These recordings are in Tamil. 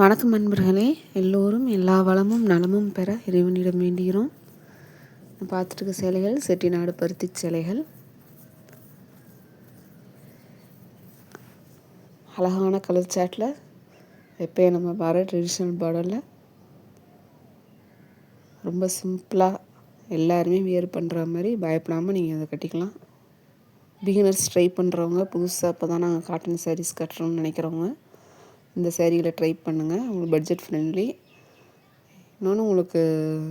வணக்கம் நண்பர்களே. எல்லோரும் எல்லா வளமும் நலமும் பெற இறைவனிடம் வேண்டுகிறோம். பார்த்துட்டு சேலைகள் செட்டிநாடு பருத்தி சேலைகள். அழகான கலர் சாட்டில் நம்ம வர ட்ரெடிஷ்னல் பார்டரில் ரொம்ப சிம்பிளாக எல்லாருமே வியர் பண்ணுற மாதிரி பயப்படாமல் நீங்கள் அதை கட்டிக்கலாம். பிகினர்ஸ் ட்ரை பண்ணுறவங்க புதுசாக இப்போ தான் நாங்கள் காட்டன் சாரீஸ் கட்டுறோம்னு நினைக்கிறவங்க இந்த சேரீகளை ட்ரை பண்ணுங்கள் உங்களுக்கு பட்ஜெட் ஃப்ரெண்ட்லி இன்னொன்று உங்களுக்கு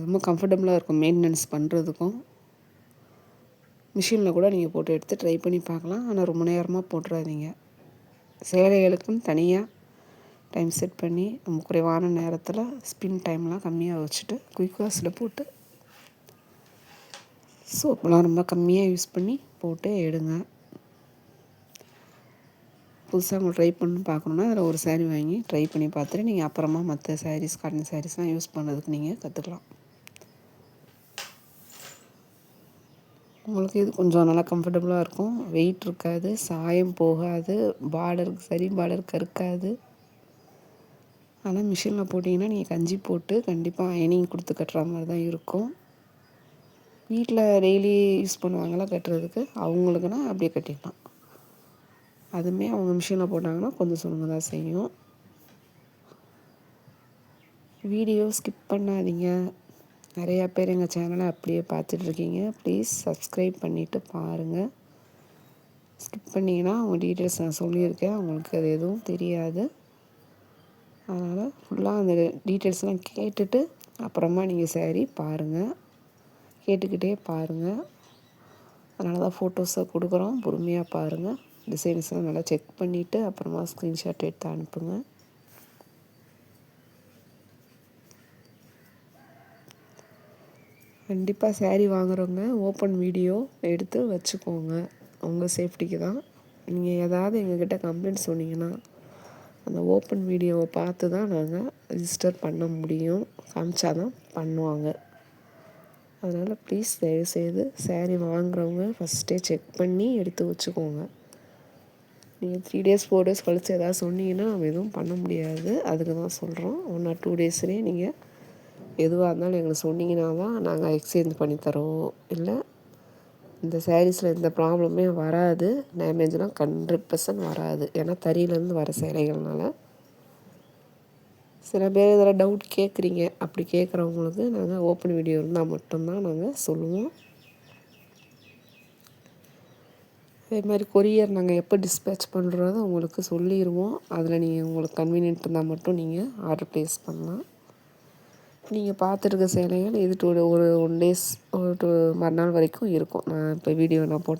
ரொம்ப கம்ஃபர்டபுளாக இருக்கும் மெயின்டெனன்ஸ் பண்ணுறதுக்கும் மிஷினில் கூட நீங்கள் போட்டு எடுத்து ட்ரை பண்ணி பார்க்கலாம். ஆனால் ரொம்ப நேரமாக போட்டுறாதீங்க. சேலைகளுக்குன்னு தனியாக டைம் செட் பண்ணி நம்ம குறைவான நேரத்தில் ஸ்பின் டைம்லாம் கம்மியாக வச்சுட்டு குயிக் வாஷில் போட்டு சோப்பெலாம் ரொம்ப கம்மியாக யூஸ் பண்ணி போட்டு எடுங்க. புதுசாக அவங்க ட்ரை பண்ணி பார்க்கணுன்னா அதில் ஒரு சேரீ வாங்கி ட்ரை பண்ணி பார்த்துட்டு நீங்கள் அப்புறமா மற்ற சாரீஸ் காட்டன் சாரீஸ்லாம் யூஸ் பண்ணுறதுக்கு நீங்கள் கற்றுக்கலாம் உங்களுக்கு இது கொஞ்சம் நல்லா கம்ஃபர்டபுளாக இருக்கும். வெயிட் இருக்காது சாயம் போகாது பார்டர் சரி பார்டர் கருக்காது. ஆனால் மிஷினில் போட்டிங்கன்னா நீங்கள் கஞ்சி போட்டு கண்டிப்பாக அயனிங் கொடுத்து கட்டுற மாதிரி தான் இருக்கும். வீட்டில் டெய்லி யூஸ் பண்ணுவாங்களா கட்டுறதுக்கு? அவங்களுக்குன்னா அப்படியே கட்டிடலாம். அதுவுமே அவங்க மிஷினில் போட்டாங்கன்னா கொஞ்சம் சுருங்க தான் செய்யும். வீடியோ ஸ்கிப் பண்ணாதீங்க. நிறையா பேர் எங்கள் சேனலை அப்படியே பார்த்துட்ருக்கீங்க ப்ளீஸ் சப்ஸ்கிரைப் பண்ணிவிட்டு பாருங்கள் ஸ்கிப் பண்ணிங்கன்னா அவங்க டீட்டெயில்ஸ் நான் சொல்லியிருக்கேன். அவங்களுக்கு அது எதுவும் தெரியாது. அதனால் ஃபுல்லாக அந்த டீட்டெயில்ஸ்லாம் கேட்டுட்டு அப்புறமா நீங்கள் சேரீ பாருங்கள் கேட்டுக்கிட்டே பாருங்கள் அதனால தான் ஃபோட்டோஸை கொடுக்குறோம். பொறுமையாக பாருங்கள் டிசைன்ஸ்லாம் நல்லா செக் பண்ணிவிட்டு அப்புறமா ஸ்க்ரீன்ஷாட் எடுத்து அனுப்புங்க. கண்டிப்பாக சேரீ வாங்குறவங்க ஓப்பன் வீடியோ எடுத்து வச்சுக்கோங்க. உங்கள் சேஃப்டிக்கு தான். நீங்கள் ஏதாவது எங்ககிட்ட கம்ப்ளைண்ட் சொன்னீங்கன்னா அந்த ஓப்பன் வீடியோவை பார்த்து தான் நாங்கள் ரிஜிஸ்டர் பண்ண முடியும். காமிச்சா தான் பண்ணுவாங்க. அதனால் ப்ளீஸ் தயவுசெய்து சேரீ வாங்குறவங்க ஃபஸ்ட்டே செக் பண்ணி எடுத்து வச்சுக்கோங்க. நீங்கள் த்ரீ டேஸ் ஃபோர் டேஸ் கழித்து எதாவது சொன்னீங்கன்னா நம்ம எதுவும் பண்ண முடியாது. அதுக்கு தான் சொல்கிறோம் ஒன் ஆர் டூ டேஸ்லேயே நீங்கள் எதுவாக இருந்தாலும் எங்களுக்கு சொன்னீங்கன்னா தான் நாங்கள் எக்ஸ்சேஞ்ச் பண்ணித்தரோம் இல்லை இந்த சேரீஸில் எந்த ப்ராப்ளமே வராது. டேமேஜ்லாம் ஹண்ட்ரட் பர்சன்ட் வராது. ஏன்னா தறியிலேருந்து வர சேலைகள்னால. சில பேர் இதில் டவுட் கேட்குறீங்க. அப்படி கேட்குறவங்களுக்கு நாங்கள் ஓப்பன் வீடியோ இருந்தால் மட்டும்தான் நாங்கள் சொல்லுவோம். அதே மாதிரி கொரியர் நாங்கள் எப்போ டிஸ்பேச் பண்ணுறதோ உங்களுக்கு சொல்லிடுவோம் அதில் நீங்கள் உங்களுக்கு கன்வீனியன்ட் இருந்தால் மட்டும் நீங்கள் ஆர்டர் ப்ளேஸ் பண்ணலாம். நீங்கள் பார்த்துருக்க சேலைகள் இது டூ ஒரு ஒன் டேஸ் ஒரு டூ மறுநாள் வரைக்கும் இருக்கும். நான் இப்போ வீடியோ நான் போட்டேன்